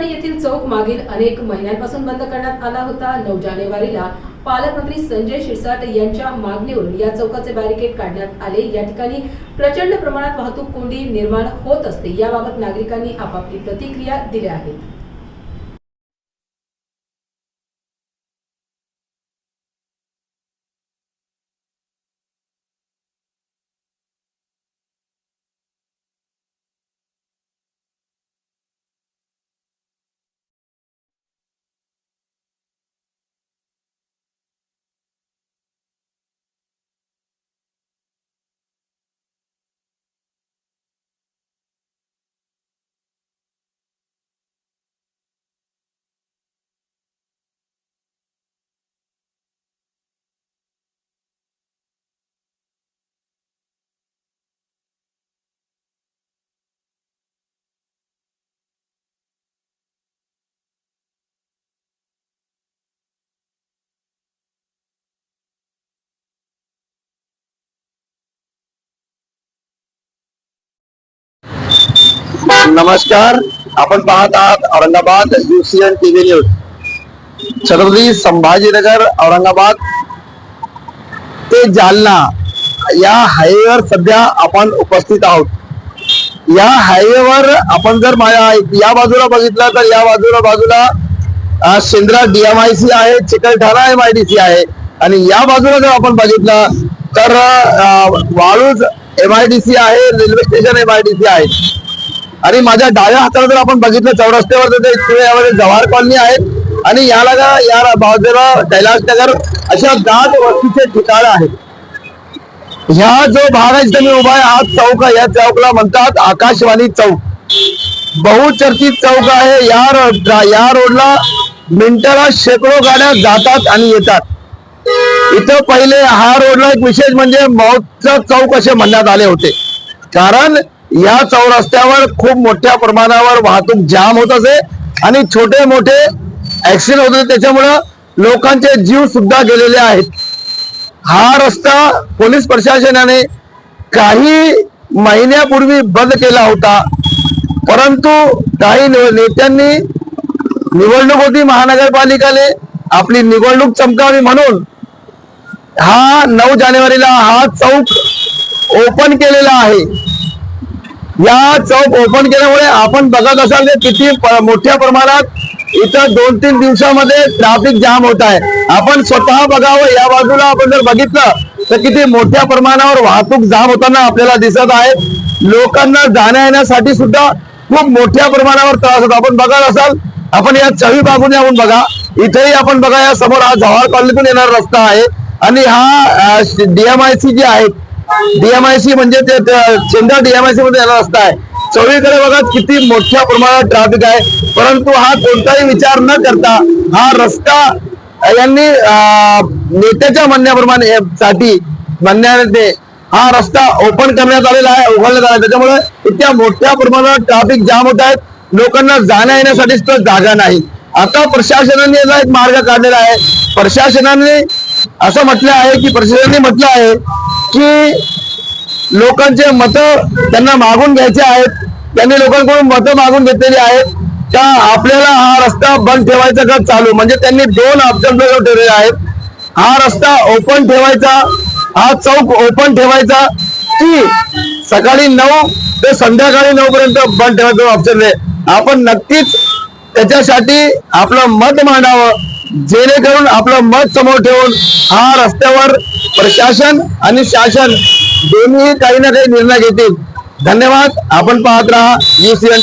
Colony येथील चौक मागील अनेक महिन्यांपासून बंद करण्यात आला होता. नऊ जानेवारीला पालकमंत्री संजय शिरसाट यांच्या मागणीवरून या चौकाचे बॅरिकेड काढण्यात आले. या ठिकाणी प्रचंड प्रमाणात वाहतूक कोंडी निर्माण होत असते. याबाबत नागरिकांनी आपापली प्रतिक्रिया दिल्या आहेत. नमस्कार. आपण पाहत आहात Aurangabad UCN TV news Chhatrapati Sambhajinagar Aurangabad ते जालना या हायवेवर सध्या आपण उपस्थित आहोत. या हायवेवर आपण जर माझ्या या बाजूला बघितलं तर या बाजूला बाजूला शेंद्रा डीएमआयसी आहे चिकलठाणा एमआयडीसी आहे. आणि या बाजूला जर आपण बघितलं तर अं, वाळूज एमआयडीसी आहे रेल्वे स्टेशन एमआयडीसी आहे. आणि माझ्या डाव्या हाताला जर आपण बघितलं चौरस्त्यावर तर ते यामध्ये जवाहर कॉलनी आहेत आणि याला का या बाजूला कैलास नगर अशा दाट वस्तीचे ठिकाण आहेत ह्या जो भाग आहे जिथे मी उभा आहे हा चौक आहे. या चौकला म्हणतात आकाशवाणी चौक. बहुचर्चित चौक आहे. या रोड या रोडला मिनिटाला शेकडो गाड्या जातात आणि येतात. इथं पहिले हा रोडला एक विशेष म्हणजे मौतचा चौक असे म्हणण्यात आले होते. कारण या चौरस्त्यावर खूप मोठ्या प्रमाणावर वाहतूक जाम होत असे आणि छोटे मोठे ऍक्सिडेंट होत होते. त्याच्यामुळं लोकांचे जीव सुद्धा गेलेले आहेत. हा रस्ता पोलीस प्रशासनाने काही महिन्यापूर्वी बंद केला होता. परंतु काही नेत्यांनी निवडणूक होती महानगरपालिकाने. आपली निवडणूक चमकावी म्हणून हा नऊ जानेवारीला हा चौक ओपन केलेला आहे. या चौक ओपन केल्यामुळे आपण बघत असाल ते किती प- मोठ्या प्रमाणात इथं दोन तीन दिवसामध्ये ट्रॅफिक जाम होत आहे. आपण स्वतः बघावं या बाजूला आपण जर बघितलं तर किती मोठ्या प्रमाणावर वाहतूक जाम होताना आपल्याला दिसत आहे. लोकांना जाण्या येण्यासाठी सुद्धा खूप मोठ्या प्रमाणावर त्रास होतो. आपण बघत असाल आपण या चवी बाजूने आपण बघा. इथेही आपण बघा या समोर हा जव्हार कॉलनीतून येणारा रस्ता आहे. आणि हा डीएमआयसी जी आहे डीएमआयसी म्हणजे ते चेंदा डीएमआयसी मध्ये येणारा रस्ता आहे बघा किती मोठ्या प्रमाणात ट्रॅफिक आहे. परंतु हा कोणताही विचार न करता हा रस्ता यांनी नेत्याच्या म्हणण्याप्रमाणे साठी म्हणण्याने हा रस्ता ओपन करण्यात आलेला आहे उघडण्यात आला आहे. त्याच्यामुळे इतक्या मोठ्या प्रमाणात ट्रॅफिक जाम होत आहेत. लोकांना जाण्या येण्यासाठी तर जागा नाही. आता प्रशासनाने याचा एक मार्ग काढलेला आहे. प्रशासनाने असं म्हटलं आहे की प्रशासनाने म्हटलं आहे की लोकांचे मत त्यांना मागून घ्यायचे आहेत. त्यांनी लोकांकडून मतं मागून घेतलेली आहेत. का आपल्याला हा रस्ता बंद ठेवायचा का चालू? म्हणजे त्यांनी दोन ऑप्शन ठेवलेले आहेत. हा रस्ता ओपन ठेवायचा हा चौक ओपन ठेवायचा की सकाळी नऊ ते संध्याकाळी नऊ पर्यंत बंद ठेवायचं ऑप्शन आहे आपण नक्कीच त्याच्यासाठी आपलं मत मांडावं. जेणेकरून आपलं मत समोर ठेवून हा रस्त्यावर प्रशासन आणि शासन दोन्ही काही ना काही निर्णय घेतील. धन्यवाद. आपण पाहत राहा. युसीएन